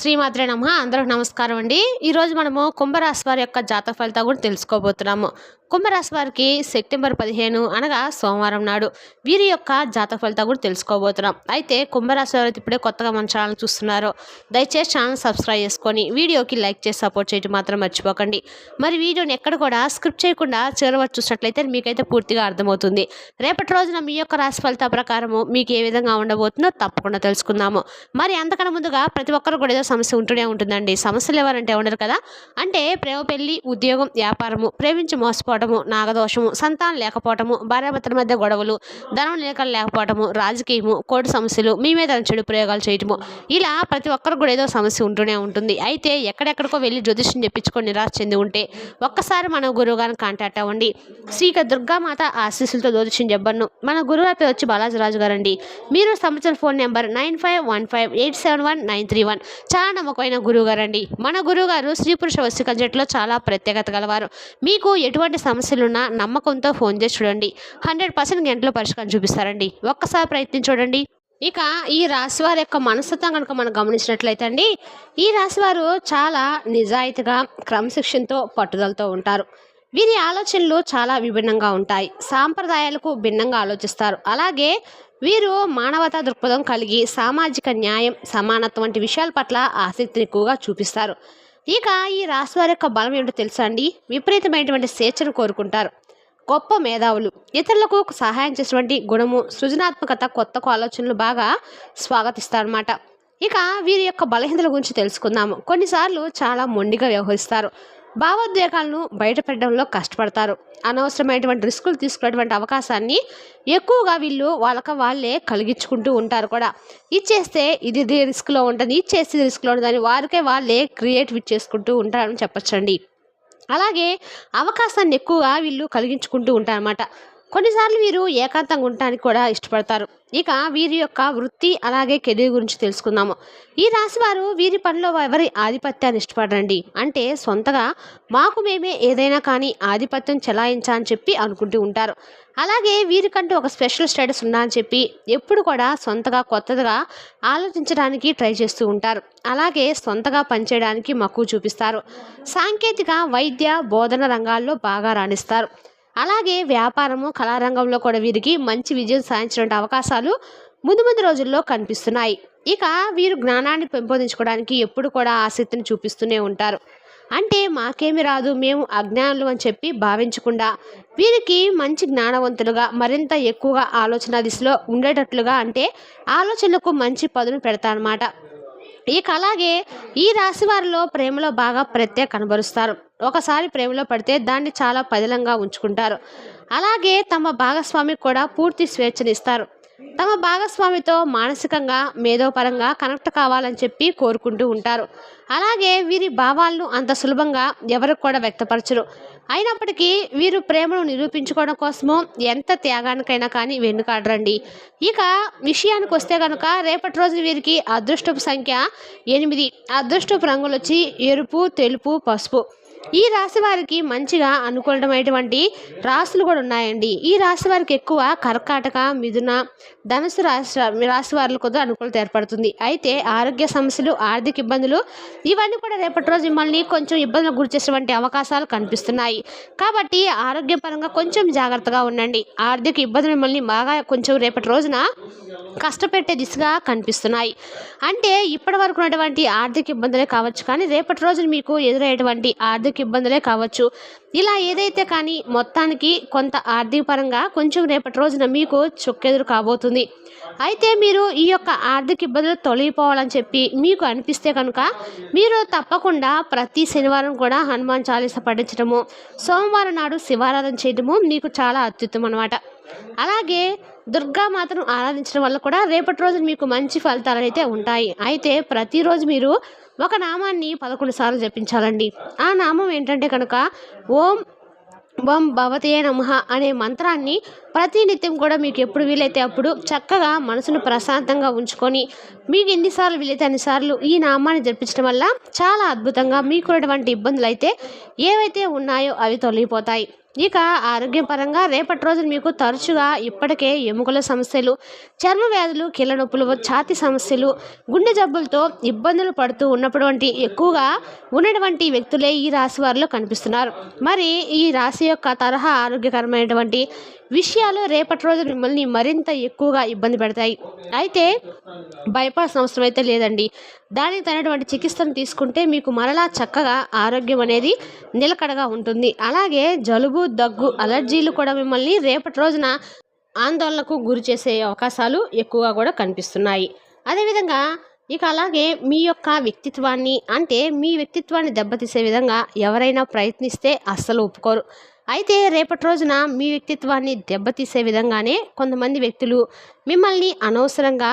శ్రీమాత్రే నమ. అందరూ నమస్కారం అండి. ఈరోజు మనము కుంభరాశి వారి యొక్క జాతక ఫలితాలు కూడా తెలుసుకోబోతున్నాము. కుంభరాశి వారికి సెప్టెంబర్ పదిహేను అనగా సోమవారం నాడు. వీరి యొక్క జాతక ఫలితాలు కూడా తెలుసుకోబోతున్నాం. అయితే కుంభరాశి వారు ఇప్పుడే కొత్తగా మన ఛానల్ చూస్తున్నారో. దయచేసి ఛానల్ సబ్స్క్రైబ్ చేసుకొని వీడియోకి లైక్ చేసి సపోర్ట్ చేయడం మాత్రం మర్చిపోకండి. మరి వీడియోని ఎక్కడ కూడా స్క్రిప్ట్ చేయకుండా చివరి చూసినట్లయితే మీకైతే పూర్తిగా అర్థమవుతుంది. రేపటి రోజున మీ యొక్క రాశి ఫలితాల ప్రకారము మీకు ఏ విధంగా ఉండబోతుందో తప్పకుండా తెలుసుకుందాము. మరి అంతకన్నా ముందుగా ప్రతి ఒక్కరు కూడా ఏదో సమస్య ఉంటూనే ఉంటుందండి. సమస్యలు ఎవరంటే ఉండరు కదా? అంటే ప్రేమ పెళ్ళి ఉద్యోగం వ్యాపారము. ప్రేమించి లేకపోవటము నాగదోషము సంతానం లేకపోవటము భార్యాభర్తల మధ్య గొడవలు ధనం లేక లేకపోవటము రాజకీయము కోర్టు సమస్యలు మీ మీద చెడు ప్రయోగాలు చేయటము. ఇలా ప్రతి ఒక్కరు కూడా ఏదో సమస్య ఉంటూనే ఉంటుంది. అయితే ఎక్కడెక్కడికో వెళ్ళి జ్యోతిష్యం చెప్పించుకొని నిరాశ చెంది ఉంటే ఒక్కసారి మన గురువు గారిని కాంటాక్ట్ అవ్వండి. శ్రీక దుర్గామాత ఆశీస్సులతో జ్యోతిష్యం చెప్పను మన గురువు పేరు వచ్చి బాలాజీరాజు గారు అండి మీరు సంవత్సరం phone number nine five one five eight seven one nine three one. చాలా నమ్మకమైన గురువు గారు అండి మన గురువు గారు స్త్రీ పురుష వస్తుకల జట్టులో చాలా ప్రత్యేకత గలవారు. మీకు ఎటువంటి సమస్యలున్నా నమ్మకంతో ఫోన్ చేసి చూడండి. హండ్రెడ్ పర్సెంట్ గంటలో పరిష్కారం చూపిస్తారండి. ఒక్కసారి ప్రయత్నం చూడండి. ఇక ఈ రాశి వారి యొక్క మనస్తత్వం కనుక మనం గమనించినట్లయితే అండి ఈ రాశి వారు చాలా నిజాయితీగా క్రమశిక్షణతో పట్టుదలతో ఉంటారు. వీరి ఆలోచనలు చాలా విభిన్నంగా ఉంటాయి. సాంప్రదాయాలకు భిన్నంగా ఆలోచిస్తారు. అలాగే వీరు మానవతా దృక్పథం కలిగి సామాజిక న్యాయం సమానత్వం వంటి విషయాల పట్ల ఆసక్తిని ఎక్కువగా చూపిస్తారు. ఇక ఈ రాశి వారి యొక్క బలం ఏమిటో తెలుసా అండి? విపరీతమైనటువంటి స్వేచ్ఛను కోరుకుంటారు. గొప్ప మేధావులు ఇతరులకు సహాయం చేసినటువంటి గుణము సృజనాత్మకత కొత్త ఆలోచనలు బాగా స్వాగతిస్తారన్నమాట. ఇక వీరి యొక్క బలహీనతల గురించి తెలుసుకుందాము. కొన్నిసార్లు చాలా మొండిగా వ్యవహరిస్తారు. భావోద్వేగాలను బయటపెట్టడంలో కష్టపడతారు. అనవసరమైనటువంటి రిస్కులు తీసుకునేటువంటి అవకాశాన్ని ఎక్కువగా వీళ్ళు వాళ్ళకి వాళ్ళే కలిగించుకుంటూ ఉంటారు కూడా. ఇచ్చేస్తే ఇది ఇది రిస్క్లో ఉంటుంది ఇచ్చేస్తే రిస్క్లో ఉంటుందని వారికే వాళ్ళే క్రియేట్ చేసుకుంటూ ఉంటారని చెప్పచ్చండి. అలాగే అవకాశాన్ని ఎక్కువగా వీళ్ళు కలిగించుకుంటూ ఉంటారన్నమాట. కొన్నిసార్లు వీరు ఏకాంతంగా ఉండటానికి కూడా ఇష్టపడతారు. ఇక వీరి యొక్క వృత్తి అలాగే కెరీర్ గురించి తెలుసుకుందాము. ఈ రాశివారు వీరి పనిలో ఎవరి ఆధిపత్యాన్ని ఇష్టపడరండి. అంటే సొంతగా మాకు మేమే ఏదైనా కానీ ఆధిపత్యం చెలాయించా అని చెప్పి అనుకుంటూ ఉంటారు. అలాగే వీరికంటూ ఒక స్పెషల్ స్టేటస్ ఉందా అని చెప్పి ఎప్పుడు కూడా సొంతగా కొత్తగా ఆలోచించడానికి ట్రై చేస్తూ ఉంటారు. అలాగే సొంతగా పనిచేయడానికి మక్కువ చూపిస్తారు. సాంకేతిక వైద్య బోధన రంగాల్లో బాగా రాణిస్తారు. అలాగే వ్యాపారము కళారంగంలో కూడా వీరికి మంచి విజయం సాధించిన అవకాశాలు ముందు ముందు రోజుల్లో కనిపిస్తున్నాయి. ఇక వీరు జ్ఞానాన్ని పెంపొందించుకోవడానికి ఎప్పుడు కూడా ఆసక్తిని చూపిస్తూనే ఉంటారు. అంటే మాకేమి రాదు మేము అజ్ఞానులు అని చెప్పి భావించకుండా వీరికి మంచి జ్ఞానవంతులుగా మరింత ఎక్కువగా ఆలోచన దిశలో ఉండేటట్లుగా అంటే ఆలోచనలకు మంచి పదును పెడతారన్నమాట. ఇక అలాగే ఈ రాశి వారిలో ప్రేమలో బాగా ప్రత్యేక కనబరుస్తారు. ఒకసారి ప్రేమలో పడితే దాన్ని చాలా పదిలంగా ఉంచుకుంటారు. అలాగే తమ భాగస్వామికి కూడా పూర్తి స్వేచ్ఛనిస్తారు తమ భాగస్వామితో మానసికంగా మేధోపరంగా కనెక్ట్ కావాలని చెప్పి కోరుకుంటూ ఉంటారు. అలాగే వీరి భావాలను అంత సులభంగా ఎవరికి కూడా వ్యక్తపరచరు. అయినప్పటికీ వీరు ప్రేమను నిరూపించుకోవడం కోసము ఎంత త్యాగానికైనా కానీ వెన్నుకాడరండి. ఇక విషయానికి వస్తే కనుక రేపటి రోజు వీరికి అదృష్టపు సంఖ్య ఎనిమిది. అదృష్టపు రంగులు వచ్చి ఎరుపు తెలుపు పసుపు. ఈ రాశి వారికి మంచిగా అనుకూలమైనటువంటి రాశులు కూడా ఉన్నాయండి. ఈ రాశి వారికి ఎక్కువ కర్కాటక మిథున ధనుసు రాశి రాశి వారికి కొద్దిగా అనుకూలత ఏర్పడుతుంది. అయితే ఆరోగ్య సమస్యలు ఆర్థిక ఇబ్బందులు ఇవన్నీ కూడా రేపటి రోజు మిమ్మల్ని కొంచెం ఇబ్బందులకు గురి చేసేటువంటి అవకాశాలు కనిపిస్తున్నాయి. కాబట్టి ఆరోగ్యపరంగా కొంచెం జాగ్రత్తగా ఉండండి. ఆర్థిక ఇబ్బందులు మిమ్మల్ని బాగా కొంచెం రేపటి రోజున కష్టపెట్టే దిశగా కనిపిస్తున్నాయి. అంటే ఇప్పటి వరకు ఉన్నటువంటి ఆర్థిక ఇబ్బందులే కావచ్చు కానీ రేపటి రోజున మీకు ఎదురయ్యేటువంటి ఆర్థిక ఆర్థిక ఇబ్బందులే కావచ్చు. ఇలా ఏదైతే కానీ మొత్తానికి కొంత ఆర్థిక పరంగా కొంచెం రేపటి రోజున మీకు చొక్కెదురు కాబోతుంది. అయితే మీరు ఈ యొక్క ఆర్థిక ఇబ్బందులు తొలగిపోవాలని చెప్పి మీకు అనిపిస్తే కనుక మీరు తప్పకుండా ప్రతి శనివారం కూడా హనుమాన్ చాలీస పఠించడము సోమవారం నాడు శివారాధన చేయడము మీకు చాలా అత్యుత్తమం అనమాట అలాగే దుర్గామాతను ఆరాధించడం వల్ల కూడా రేపటి రోజు మీకు మంచి ఫలితాలు అయితే ఉంటాయి. అయితే ప్రతిరోజు మీరు ఒక నామాన్ని పదకొండు సార్లు జపించాలండి. ఆ నామం ఏంటంటే కనుక ఓం ఓం భవతే నమ అనే మంత్రాన్ని ప్రతినిత్యం కూడా మీకు ఎప్పుడు వీలైతే అప్పుడు చక్కగా మనసును ప్రశాంతంగా ఉంచుకొని మీకు ఎన్నిసార్లు వీలైతే అన్నిసార్లు ఈ నామాన్ని జరిపించడం వల్ల చాలా అద్భుతంగా మీకున్నటువంటి ఇబ్బందులు అయితే ఏవైతే ఉన్నాయో అవి తొలగిపోతాయి. ఇక ఆరోగ్యపరంగా రేపటి రోజున మీకు తరచుగా ఇప్పటికే ఎముకల సమస్యలు చర్మ వ్యాధులు కీళ్ళ నొప్పులు ఛాతి సమస్యలు గుండె జబ్బులతో ఇబ్బందులు పడుతూ ఉన్నటువంటి ఎక్కువగా ఉన్నటువంటి వ్యక్తులే ఈ రాశి వారిలో కనిపిస్తున్నారు. మరి ఈ రాశి యొక్క తరహా ఆరోగ్యకరమైనటువంటి విషయాలు రేపటి రోజు మిమ్మల్ని మరింత ఎక్కువగా ఇబ్బంది పెడతాయి. అయితే భయపడాల్సిన అవసరం అయితే లేదండి. దానికి తగినటువంటి చికిత్సను తీసుకుంటే మీకు మరలా చక్కగా ఆరోగ్యం అనేది నిలకడగా ఉంటుంది. అలాగే జలుబు దగ్గు అలర్జీలు కూడా మిమ్మల్ని రేపటి రోజున ఆందోళనకు గురి చేసే అవకాశాలు ఎక్కువగా కూడా కనిపిస్తున్నాయి. అదేవిధంగా ఇక అలాగే మీ యొక్క వ్యక్తిత్వాన్ని అంటే మీ వ్యక్తిత్వాన్ని దెబ్బతీసే విధంగా ఎవరైనా ప్రయత్నిస్తే అస్సలు ఒప్పుకోరు. అయితే రేపటి రోజున మీ వ్యక్తిత్వాన్ని దెబ్బతీసే విధంగానే కొంతమంది వ్యక్తులు మిమ్మల్ని అనవసరంగా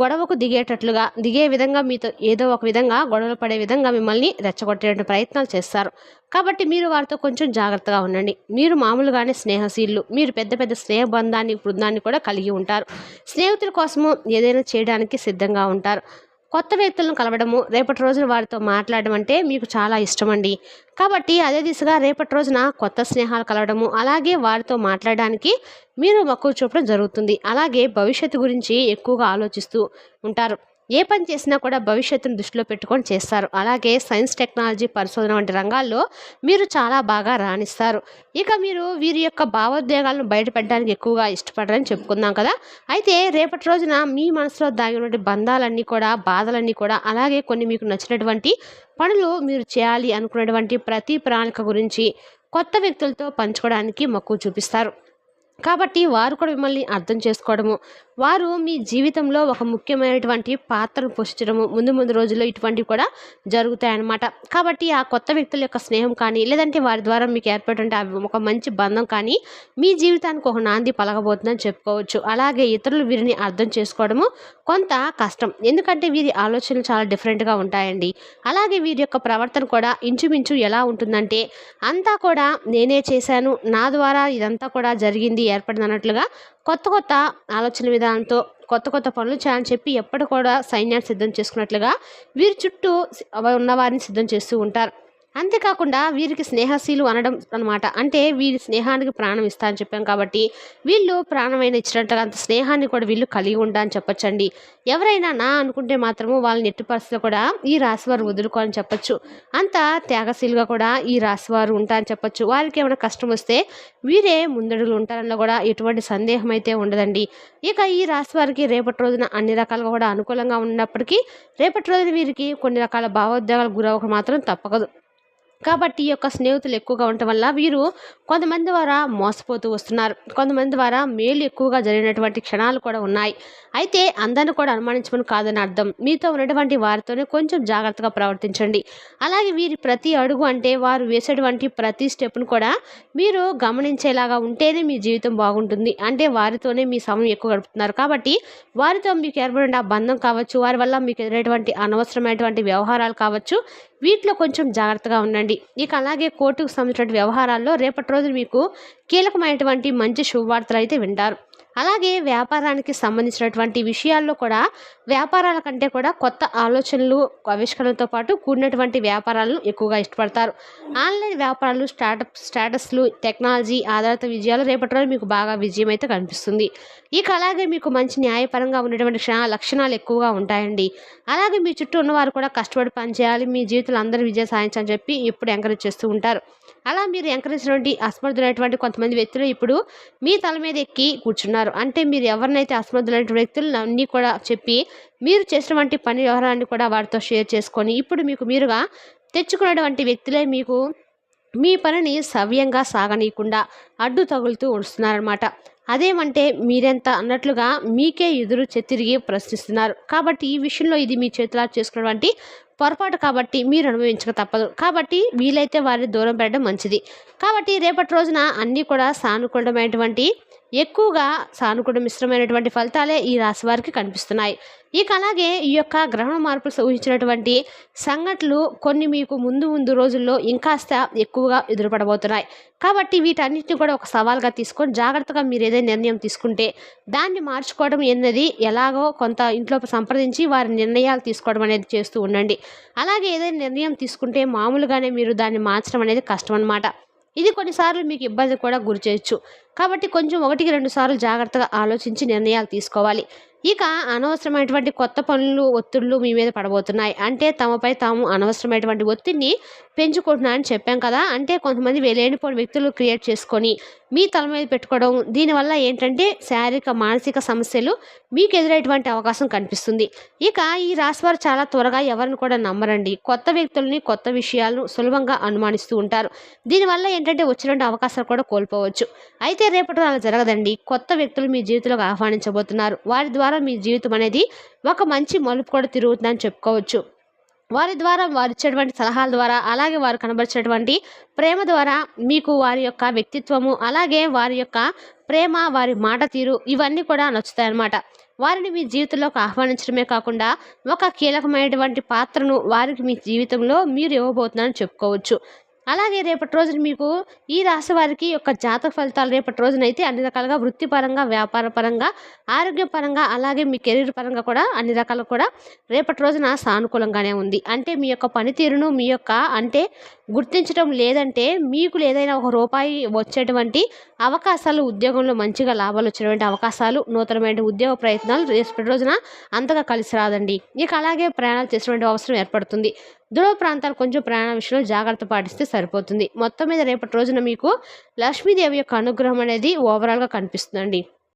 గొడవకు దిగేటట్లుగా దిగే విధంగా మీతో ఏదో ఒక విధంగా గొడవలు పడే విధంగా మిమ్మల్ని రెచ్చగొట్టేటువంటి ప్రయత్నాలు చేస్తారు. కాబట్టి మీరు వారితో కొంచెం జాగ్రత్తగా ఉండండి. మీరు మామూలుగానే స్నేహశీలు మీరు పెద్ద పెద్ద స్నేహ బంధాన్ని బృందాన్ని కూడా కలిగి ఉంటారు. స్నేహితుల కోసము ఏదైనా చేయడానికి సిద్ధంగా ఉంటారు. కొత్త వ్యక్తులను కలవడము రేపటి రోజున వారితో మాట్లాడడం అంటే మీకు చాలా ఇష్టం అండి కాబట్టి అదే దిశగా రేపటి రోజున కొత్త స్నేహాలు కలవడము అలాగే వారితో మాట్లాడడానికి మీరు మక్కువ చూపడం జరుగుతుంది. అలాగే భవిష్యత్తు గురించి ఎక్కువగా ఆలోచిస్తూ ఉంటారు. ఏ పని చేసినా కూడా భవిష్యత్తును దృష్టిలో పెట్టుకొని చేస్తారు. అలాగే సైన్స్ టెక్నాలజీ పరిశోధన వంటి రంగాల్లో మీరు చాలా బాగా రాణిస్తారు. ఇక మీరు వీరి యొక్క భావోద్వేగాలను బయటపెట్టడానికి ఎక్కువగా ఇష్టపడరని చెప్పుకుందాం కదా. అయితే రేపటి రోజున మీ మనసులో దాగినటువంటి బంధాలన్నీ కూడా బాధలన్నీ కూడా అలాగే కొన్ని మీకు నచ్చినటువంటి పనులు మీరు చేయాలి అనుకున్నటువంటి ప్రతి ప్రణాళిక గురించి కొత్త వ్యక్తులతో పంచుకోవడానికి మక్కువ చూపిస్తారు. కాబట్టి వారు కూడా మిమ్మల్ని అర్థం చేసుకోవడము వారు మీ జీవితంలో ఒక ముఖ్యమైనటువంటి పాత్రను పోషించడము. ముందు ముందు రోజుల్లో ఇటువంటివి కూడా జరుగుతాయన్నమాట. కాబట్టి ఆ కొత్త వ్యక్తుల యొక్క స్నేహం కానీ లేదంటే వారి ద్వారా మీకు ఏర్పడే ఒక మంచి బంధం కానీ మీ జీవితానికి ఒక నాంది పలకబోతుందని చెప్పుకోవచ్చు. అలాగే ఇతరులు వీరిని అర్థం చేసుకోవడము కొంత కష్టం. ఎందుకంటే వీరి ఆలోచనలు చాలా డిఫరెంట్గా ఉంటాయండి. అలాగే వీరి యొక్క ప్రవర్తన కూడా ఇంచుమించు ఎలా ఉంటుందంటే అంతా కూడా నేనే చేశాను నా ద్వారా ఇదంతా కూడా జరిగింది ఏర్పడింది అన్నట్లుగా కొత్త కొత్త ఆలోచన విధానం దాంతో కొత్త కొత్త పనులు చేయాలని చెప్పి ఎప్పుడు కూడా సైన్యాన్ని సిద్ధం చేసుకున్నట్లుగా వీరి చుట్టూ ఉన్నవారిని సిద్ధం చేస్తూ ఉంటారు. అంతేకాకుండా వీరికి స్నేహశీలు అనడం అనమాట అంటే వీరి స్నేహానికి ప్రాణం ఇస్తా అని చెప్పాం కాబట్టి వీళ్ళు ప్రాణమైన ఇచ్చినట్టుగా అంత స్నేహాన్ని కూడా వీళ్ళు కలిగి ఉండా అని చెప్పొచ్చండి. ఎవరైనా నా అనుకుంటే మాత్రము వాళ్ళని ఎట్టి పరిస్థితుల్లో కూడా ఈ రాశివారు వదులుకోవాలని చెప్పొచ్చు. అంత త్యాగశీలుగా కూడా ఈ రాశివారు ఉంటారని చెప్పొచ్చు. వారికి ఏమైనా కష్టం వస్తే వీరే ముందడుగులు ఉంటారన్న కూడా ఎటువంటి సందేహం అయితే ఉండదండి. ఇక ఈ రాశి వారికి రేపటి రోజున అన్ని రకాలుగా కూడా అనుకూలంగా ఉన్నప్పటికీ రేపటి రోజున వీరికి కొన్ని రకాల భావోద్వేగాలు గురవక మాత్రం తప్పకదు. కాబట్టి ఈ యొక్క స్నేహితులు ఎక్కువగా ఉండటం వల్ల వీరు కొంతమంది ద్వారా మోసపోతూ వస్తున్నారు. కొంతమంది ద్వారా మేలు ఎక్కువగా జరిగినటువంటి క్షణాలు కూడా ఉన్నాయి. అయితే అందరిని కూడా అనుమానించమని కాదని అర్థం. మీతో ఉన్నటువంటి వారితోనే కొంచెం జాగ్రత్తగా ప్రవర్తించండి. అలాగే వీరి ప్రతి అడుగు అంటే వారు వేసేటువంటి ప్రతి స్టెప్ను కూడా మీరు గమనించేలాగా ఉంటేనే మీ జీవితం బాగుంటుంది. అంటే వారితోనే మీ సమయం ఎక్కువ గడుపుతున్నారు. కాబట్టి వారితో మీకు ఏర్పడిన బంధం కావచ్చు వారి వల్ల మీకు ఎదురైనటువంటి అనవసరమైనటువంటి వ్యవహారాలు కావచ్చు వీటిలో కొంచెం జాగ్రత్తగా ఉండండి. ఇక అలాగే కోర్టుకు సంబంధించిన వ్యవహారాల్లో రేపటి రోజు మీకు కీలకమైనటువంటి మంచి శుభవార్తలు అయితే వింటారు. అలాగే వ్యాపారానికి సంబంధించినటువంటి విషయాల్లో కూడా వ్యాపారాల కంటే కూడా కొత్త ఆలోచనలు ఆవిష్కరణలతో పాటు కూడినటువంటి వ్యాపారాలను ఎక్కువగా ఇష్టపడతారు. ఆన్లైన్ వ్యాపారాలు స్టార్టప్ స్టాటస్లు టెక్నాలజీ ఆధారిత విజయాలు రేపటి రోజు మీకు బాగా విజయం అయితే కనిపిస్తుంది. ఇక అలాగే మీకు మంచి న్యాయపరంగా ఉన్నటువంటి క్షణ లక్షణాలు ఎక్కువగా ఉంటాయండి. అలాగే మీ చుట్టూ ఉన్నవారు కూడా కష్టపడి పనిచేయాలి మీ జీవితంలో అందరూ విజయం సాధించాలని చెప్పి ఎప్పుడు ఎంకరేజ్ చేస్తూ ఉంటారు. అలా మీరు ఎంకరేజ్ నుండి అసమర్థులైనటువంటి కొంతమంది వ్యక్తులు ఇప్పుడు మీ తల మీద ఎక్కి కూర్చున్నారు. అంటే మీరు ఎవరినైతే అసమర్థులైన వ్యక్తులు అన్నీ కూడా చెప్పి మీరు చేసినటువంటి పని వ్యవహారాన్ని కూడా వారితో షేర్ చేసుకొని ఇప్పుడు మీకు మీరుగా తెచ్చుకున్నటువంటి వ్యక్తులే మీకు మీ పనిని సవ్యంగా సాగనీయకుండా అడ్డు తగులుతూ వస్తున్నారనమాట అదేమంటే మీరెంత అన్నట్లుగా మీకే ఎదురు చెతిరిగి ప్రశ్నిస్తున్నారు. కాబట్టి ఈ విషయంలో ఇది మీ చేతిలో చేసుకున్నటువంటి పొరపాటు కాబట్టి మీరు అనుభవించక తప్పదు. కాబట్టి వీలైతే వారిని దూరం పెట్టడం మంచిది. కాబట్టి రేపటి రోజున అన్నీ కూడా సానుకూలమైనటువంటి ఎక్కువగా సానుకూల మిశ్రమైనటువంటి ఫలితాలే ఈ రాశి వారికి కనిపిస్తున్నాయి. ఇక అలాగే ఈ యొక్క గ్రహణ మార్పులు ఊహించినటువంటి సంఘటనలు కొన్ని మీకు ముందు ముందు రోజుల్లో ఇంకాస్త ఎక్కువగా ఎదురుపడబోతున్నాయి. కాబట్టి వీటన్నిటిని కూడా ఒక సవాల్గా తీసుకొని జాగ్రత్తగా మీరు ఏదైనా నిర్ణయం తీసుకుంటే దాన్ని మార్చుకోవడం అన్నది ఎలాగో కొంత ఇంట్లో సంప్రదించి వారి నిర్ణయాలు తీసుకోవడం అనేది చేస్తూ ఉండండి. అలాగే ఏదైనా నిర్ణయం తీసుకుంటే మామూలుగానే మీరు దాన్ని మార్చడం అనేది కష్టం అనమాట ఇది కొన్నిసార్లు మీకు ఇబ్బంది కూడా గురి చేయొచ్చు. కాబట్టి కొంచెం ఒకటికి రెండు సార్లు జాగ్రత్తగా ఆలోచించి నిర్ణయాలు తీసుకోవాలి. ఇక అనవసరమైనటువంటి కొత్త పనులు ఒత్తిళ్ళు మీ మీద పడబోతున్నాయి. అంటే తమపై తాము అనవసరమైనటువంటి ఒత్తిడిని పెంచుకుంటున్నారని చెప్పాం కదా. అంటే కొంతమంది లేనిపోని వ్యక్తులు క్రియేట్ చేసుకొని మీ తల మీద పెట్టుకోవడం దీనివల్ల ఏంటంటే శారీరక మానసిక సమస్యలు మీకు ఎదురయ్యేటువంటి అవకాశం కనిపిస్తుంది. ఇక ఈ రాశివారు చాలా త్వరగా ఎవరిని కూడా నమ్మరండి. కొత్త వ్యక్తుల్ని కొత్త విషయాలను సులభంగా అనుమానిస్తూ ఉంటారు. దీనివల్ల ఏంటంటే వచ్చినటువంటి అవకాశాలు కూడా కోల్పోవచ్చు. అయితే రేపటి అలా జరగదండి. కొత్త వ్యక్తులు మీ జీవితంలోకి ఆహ్వానించబోతున్నారు. వారి ద్వారా మీ జీవితం అనేది ఒక మంచి మలుపు కూడా తిరుగుతుందని చెప్పుకోవచ్చు. వారి ద్వారా వారు ఇచ్చేటువంటి సలహాల ద్వారా అలాగే వారు కనబరిచేటువంటి ప్రేమ ద్వారా మీకు వారి యొక్క వ్యక్తిత్వము అలాగే వారి యొక్క ప్రేమ వారి మాట తీరు ఇవన్నీ కూడా నచ్చుతాయన్నమాట. వారిని మీ జీవితంలోకి ఆహ్వానించడమే కాకుండా ఒక కీలకమైనటువంటి పాత్రను వారికి మీ జీవితంలో మీరు ఇవ్వబోతున్నారని చెప్పుకోవచ్చు. అలాగే రేపటి రోజున మీకు ఈ రాశి వారికి యొక్క జాతక ఫలితాలు రేపటి రోజున అయితే అన్ని రకాలుగా వృత్తిపరంగా వ్యాపార పరంగా ఆరోగ్యపరంగా అలాగే మీ కెరీర్ పరంగా కూడా అన్ని రకాలు కూడా రేపటి రోజున సానుకూలంగానే ఉంది. అంటే మీ యొక్క పనితీరును మీ యొక్క అంటే గుర్తించడం లేదంటే మీకు ఏదైనా ఒక రూపాయి వచ్చేటువంటి అవకాశాలు ఉద్యోగంలో మంచిగా లాభాలు వచ్చేటువంటి అవకాశాలు నూతనమైన ఉద్యోగ ప్రయత్నాలు రేపటి రోజున అంతగా కలిసి రాదండి. ఇక అలాగే ప్రయాణాలు చేసేటువంటి అవసరం ఏర్పడుతుంది. దూర ప్రాంతాలు కొంచెం ప్రయాణ విషయంలో జాగ్రత్త పాటిస్తే సరిపోతుంది. మొత్తం మీద రేపటి రోజున మీకు లక్ష్మీదేవి యొక్క అనుగ్రహం అనేది ఓవరాల్గా కనిపిస్తుందండి.